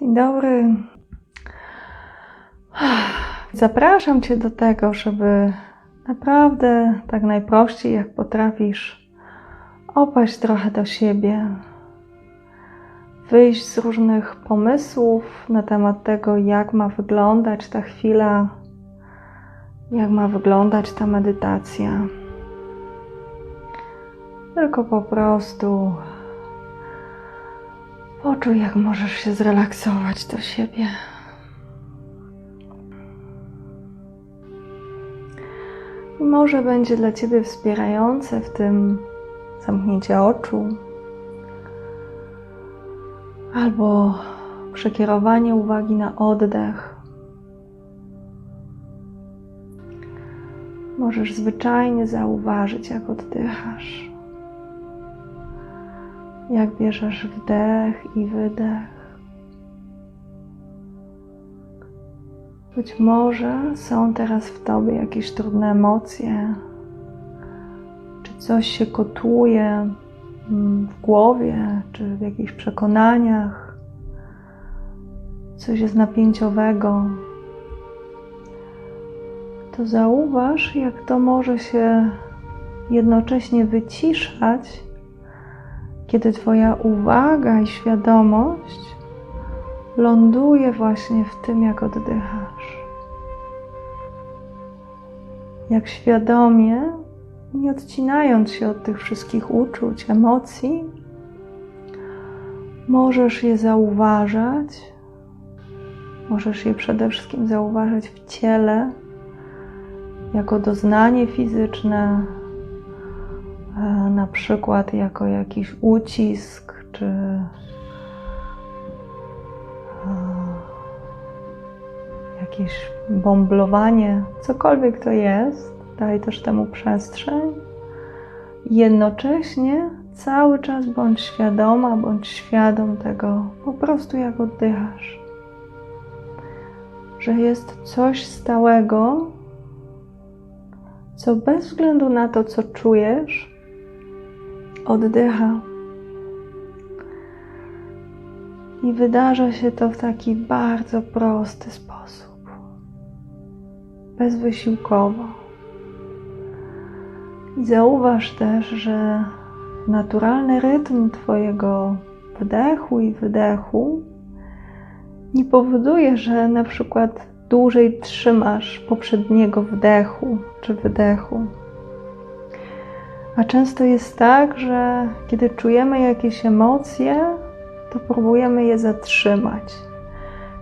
Dzień dobry. Zapraszam Cię do tego, żeby naprawdę tak najprościej, jak potrafisz, opaść trochę do siebie, wyjść z różnych pomysłów na temat tego, jak ma wyglądać ta chwila, jak ma wyglądać ta medytacja. Tylko po prostu poczuj, jak możesz się zrelaksować do siebie. Może będzie dla Ciebie wspierające w tym zamknięcie oczu albo przekierowanie uwagi na oddech. Możesz zwyczajnie zauważyć, jak oddychasz, jak bierzesz wdech i wydech. Być może są teraz w tobie jakieś trudne emocje, czy coś się kotuje w głowie, czy w jakichś przekonaniach, coś jest napięciowego. To zauważ, jak to może się jednocześnie wyciszać, kiedy Twoja uwaga i świadomość ląduje właśnie w tym, jak oddychasz. Jak świadomie, nie odcinając się od tych wszystkich uczuć, emocji, możesz je zauważać. Możesz je przede wszystkim zauważać w ciele, jako doznanie fizyczne, na przykład jako jakiś ucisk, czy jakieś bomblowanie, cokolwiek to jest, daj też temu przestrzeń. Jednocześnie cały czas bądź świadoma, bądź świadom tego, po prostu jak oddychasz. Że jest coś stałego, co bez względu na to, co czujesz, oddycha. I wydarza się to w taki bardzo prosty sposób, bezwysiłkowo. I zauważ też, że naturalny rytm Twojego wdechu i wydechu nie powoduje, że na przykład dłużej trzymasz poprzedniego wdechu czy wydechu. A często jest tak, że kiedy czujemy jakieś emocje, to próbujemy je zatrzymać.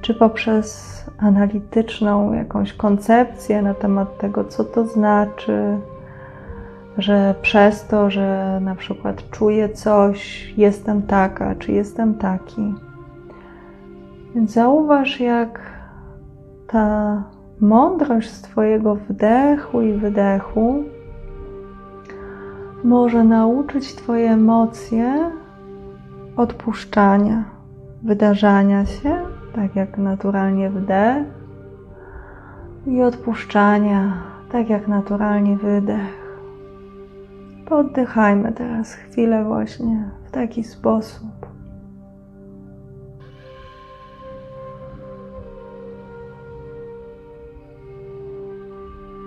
Czy poprzez analityczną jakąś koncepcję na temat tego, co to znaczy, że przez to, że na przykład czuję coś, jestem taka, czy jestem taki. Więc zauważ, jak ta mądrość z Twojego wdechu i wydechu może nauczyć Twoje emocje odpuszczania, wydarzania się, tak jak naturalnie wdech, i odpuszczania, tak jak naturalnie wydech. Poddychajmy teraz chwilę właśnie w taki sposób.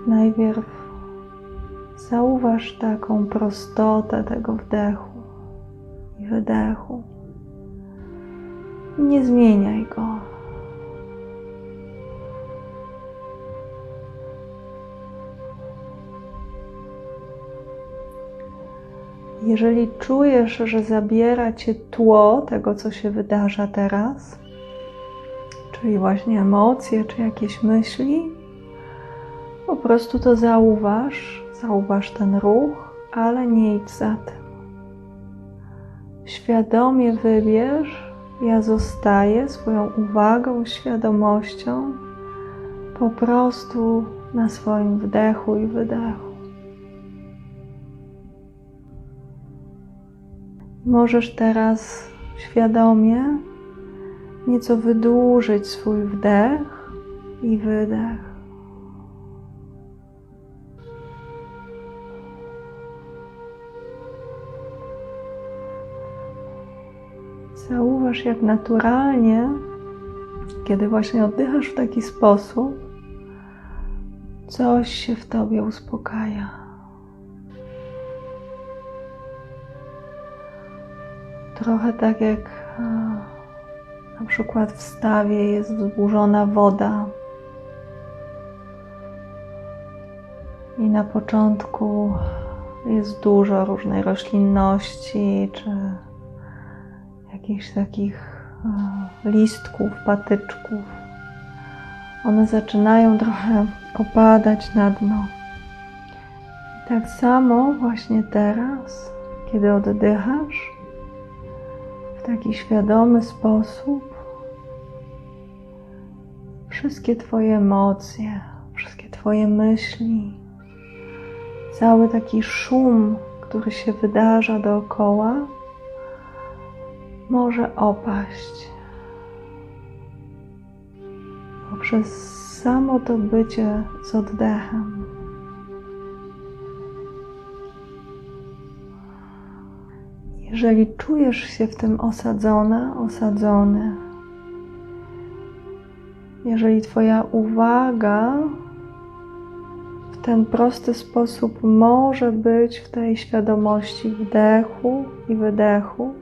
Najpierw zauważ taką prostotę tego wdechu i wydechu. Nie zmieniaj go. Jeżeli czujesz, że zabiera cię tło tego, co się wydarza teraz, czyli właśnie emocje czy jakieś myśli, po prostu to zauważ, zauważ ten ruch, ale nie idź za tym. Świadomie wybierz, ja zostaję swoją uwagą, świadomością po prostu na swoim wdechu i wydechu. Możesz teraz świadomie nieco wydłużyć swój wdech i wydech. Zauważ, jak naturalnie Kiedy właśnie oddychasz w taki sposób, coś się w tobie uspokaja. Trochę tak jak e, na przykład w stawie jest zburzona woda. I na początku jest dużo różnej roślinności, czy jakichś takich e, listków, patyczków. One zaczynają trochę opadać na dno. I tak samo właśnie teraz, kiedy oddychasz w taki świadomy sposób, wszystkie Twoje emocje, wszystkie Twoje myśli, cały taki szum, który się wydarza dookoła, może opaść. Poprzez samo to bycie z oddechem. Jeżeli czujesz się w tym osadzona, osadzony, jeżeli Twoja uwaga w ten prosty sposób może być w tej świadomości wdechu i wydechu,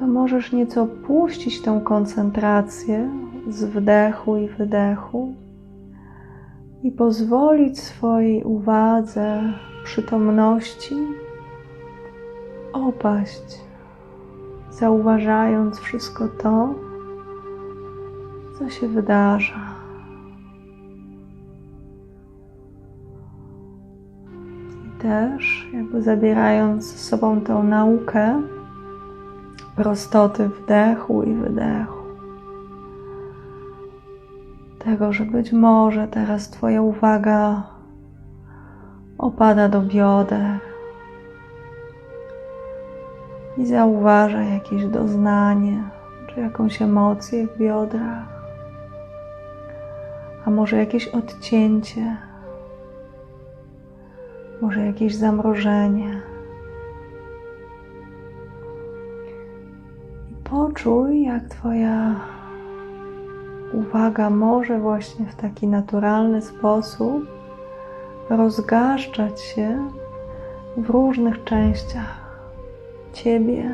to możesz nieco puścić tę koncentrację z wdechu i wydechu i pozwolić swojej uwadze, przytomności opaść, zauważając wszystko to, co się wydarza. I też, jakby zabierając z sobą tą naukę prostoty wdechu i wydechu. Tego, że być może teraz Twoja uwaga opada do bioder i zauważa jakieś doznanie czy jakąś emocję w biodrach, a może jakieś odcięcie, może jakieś zamrożenie. Poczuj, jak Twoja uwaga może właśnie w taki naturalny sposób rozgaszczać się w różnych częściach Ciebie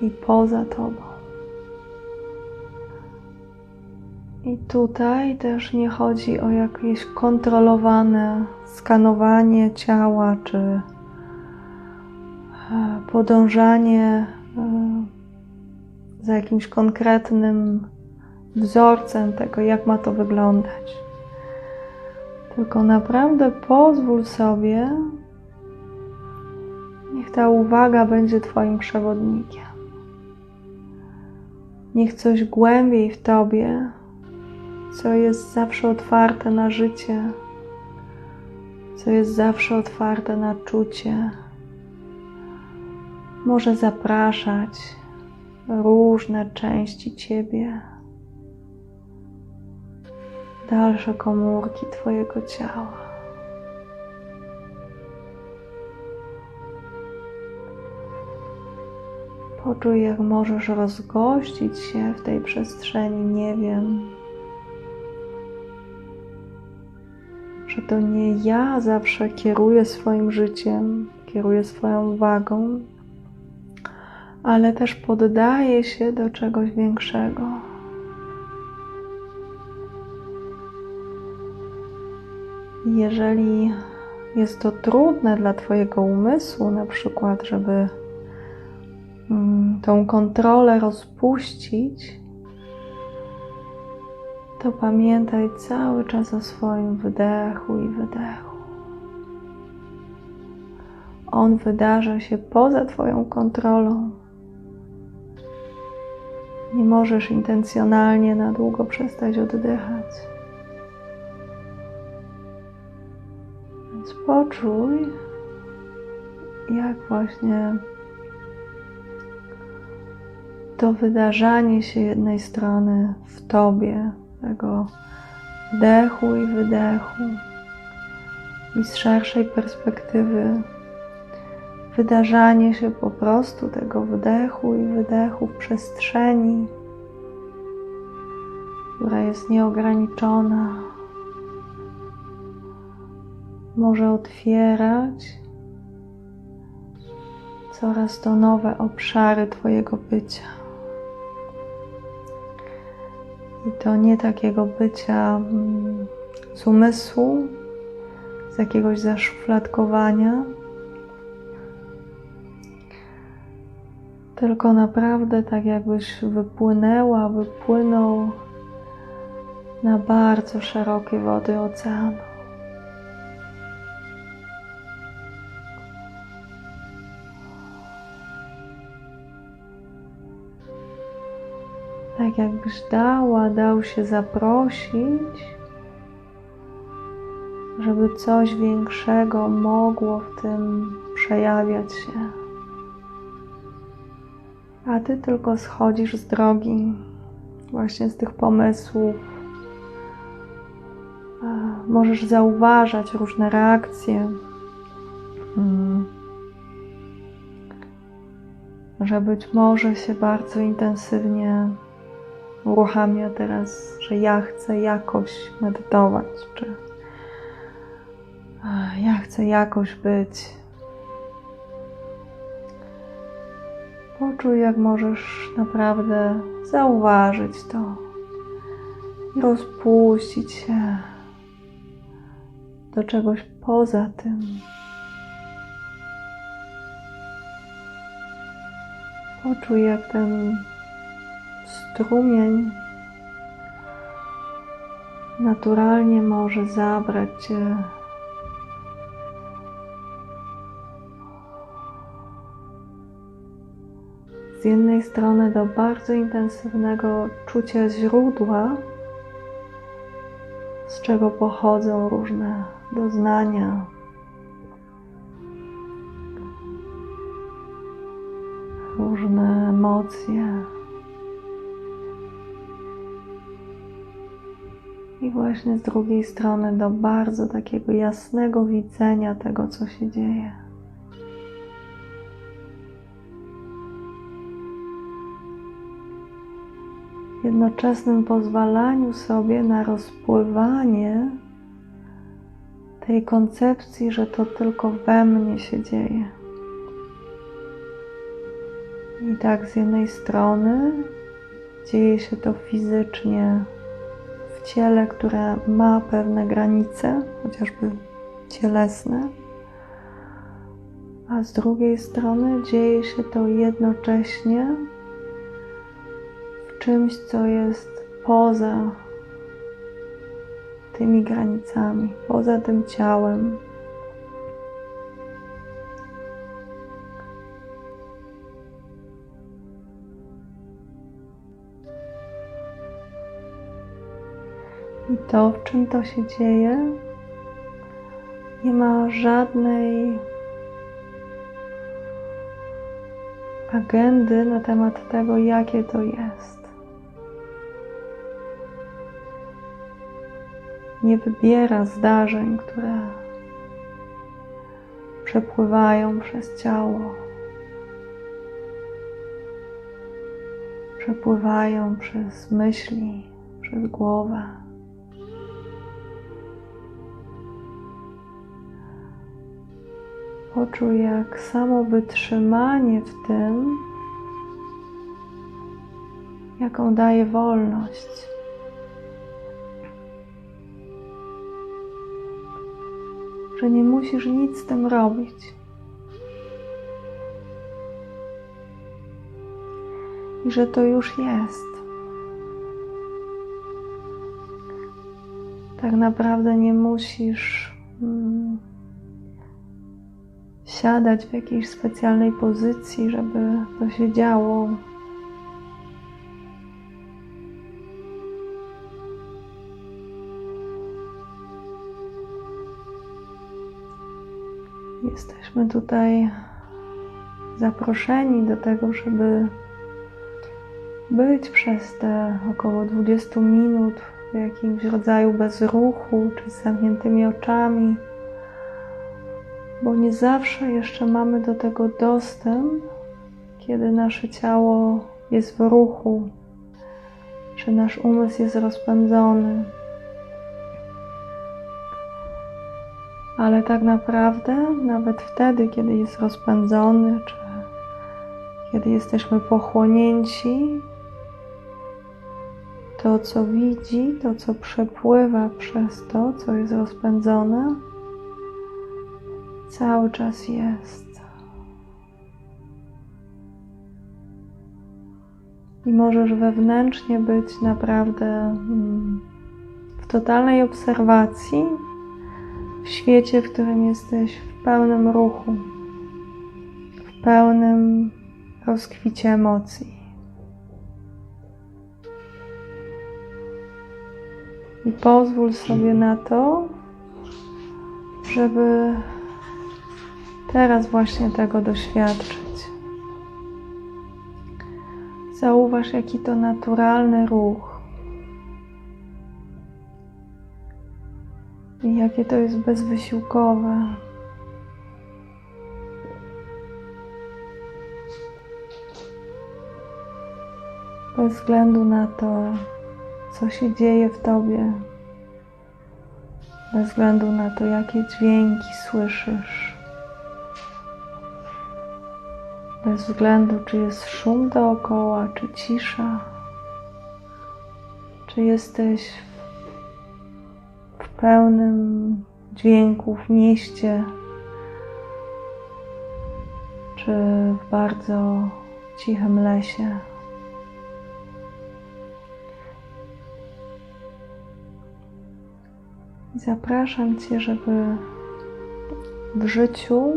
i poza Tobą. I tutaj też nie chodzi o jakieś kontrolowane skanowanie ciała czy e, podążanie za jakimś konkretnym wzorcem tego, jak ma to wyglądać. Tylko naprawdę pozwól sobie, niech ta uwaga będzie Twoim przewodnikiem. Niech coś głębiej w Tobie, co jest zawsze otwarte na życie, co jest zawsze otwarte na czucie, może zapraszać różne części Ciebie dalsze komórki Twojego ciała. Poczuj, jak możesz rozgościć się w tej przestrzeni. Nie wiem, że to nie ja zawsze kieruję swoim życiem, kieruję swoją uwagą, ale też poddaję się do czegoś większego. Jeżeli jest to trudne dla Twojego umysłu, na przykład, żeby mm, tą kontrolę rozpuścić, to pamiętaj cały czas o swoim wdechu i wydechu. On wydarza się poza Twoją kontrolą. Nie możesz intencjonalnie na długo przestać oddychać. Więc poczuj, jak właśnie to wydarzanie się jednej strony w Tobie, tego wdechu i wydechu, i z szerszej perspektywy wydarzanie się po prostu tego wdechu i wydechu w przestrzeni która jest nieograniczona, może otwierać coraz to nowe obszary Twojego bycia. I to nie takiego bycia mm, z umysłu, z jakiegoś zaszufladkowania, tylko naprawdę tak jakbyś wypłynęła, wypłynął na bardzo szerokie wody oceanu. Tak jakbyś dała, dał się zaprosić, żeby coś większego mogło w tym przejawiać się. A ty tylko schodzisz z drogi, właśnie z tych pomysłów. Możesz zauważać różne reakcje. Mm. Że być może się bardzo intensywnie uruchamia teraz, że ja chcę jakoś medytować, czy ja chcę jakoś być. Poczuj, jak możesz naprawdę zauważyć to i rozpuścić się do czegoś poza tym. Poczuj, jak ten strumień naturalnie może zabrać cię z jednej strony do bardzo intensywnego czucia źródła, z czego pochodzą różne doznania. Różne emocje. I właśnie z drugiej strony do bardzo takiego jasnego widzenia tego, co się dzieje. Jednoczesnym pozwalaniu sobie na rozpływanie tej koncepcji, że to tylko we mnie się dzieje. I tak z jednej strony dzieje się to fizycznie w ciele, które ma pewne granice, chociażby cielesne, a z drugiej strony dzieje się to jednocześnie czymś, co jest poza tymi granicami, poza tym ciałem. I to, w czym to się dzieje, nie ma żadnej agendy na temat tego, jakie to jest. Wybiera zdarzeń, które przepływają przez ciało, przepływają przez myśli, przez głowę. Poczuj, jak samo wytrzymanie w tym, jaką daje wolność. Że nie musisz nic z tym robić. I że to już jest. Tak naprawdę nie musisz mm, siadać w jakiejś specjalnej pozycji, żeby to się działo. Jesteśmy tutaj zaproszeni do tego, żeby być przez te około 20 minut w jakimś rodzaju bezruchu czy z zamkniętymi oczami, bo nie zawsze jeszcze mamy do tego dostęp, kiedy nasze ciało jest w ruchu, czy nasz umysł jest rozpędzony. Ale tak naprawdę, nawet wtedy, kiedy jest rozpędzony, czy kiedy jesteśmy pochłonięci, to co widzi, to co przepływa przez to, co jest rozpędzone, cały czas jest. I możesz wewnętrznie być naprawdę mm, w totalnej obserwacji w świecie, w którym jesteś w pełnym ruchu, w pełnym rozkwicie emocji. I pozwól sobie na to, żeby teraz właśnie tego doświadczyć. Zauważ, jaki to naturalny ruch. I jakie to jest bezwysiłkowe. Bez względu na to, co się dzieje w tobie, bez względu na to, jakie dźwięki słyszysz, bez względu, czy jest szum dookoła, czy cisza, czy jesteś pełnym dźwięku w mieście, czy w bardzo cichym lesie. Zapraszam Cię, żeby w życiu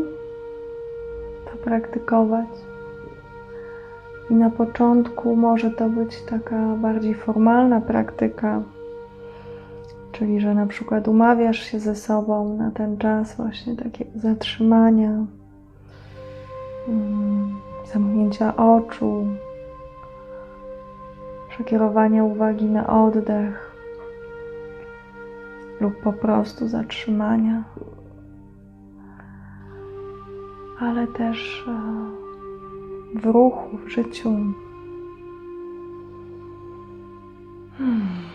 to praktykować. I na początku może to być taka bardziej formalna praktyka, Czyli, że na przykład umawiasz się ze sobą na ten czas właśnie takiego zatrzymania, mm, zamknięcia oczu, przekierowania uwagi na oddech lub po prostu zatrzymania, ale też e, w ruchu, w życiu. Hmm.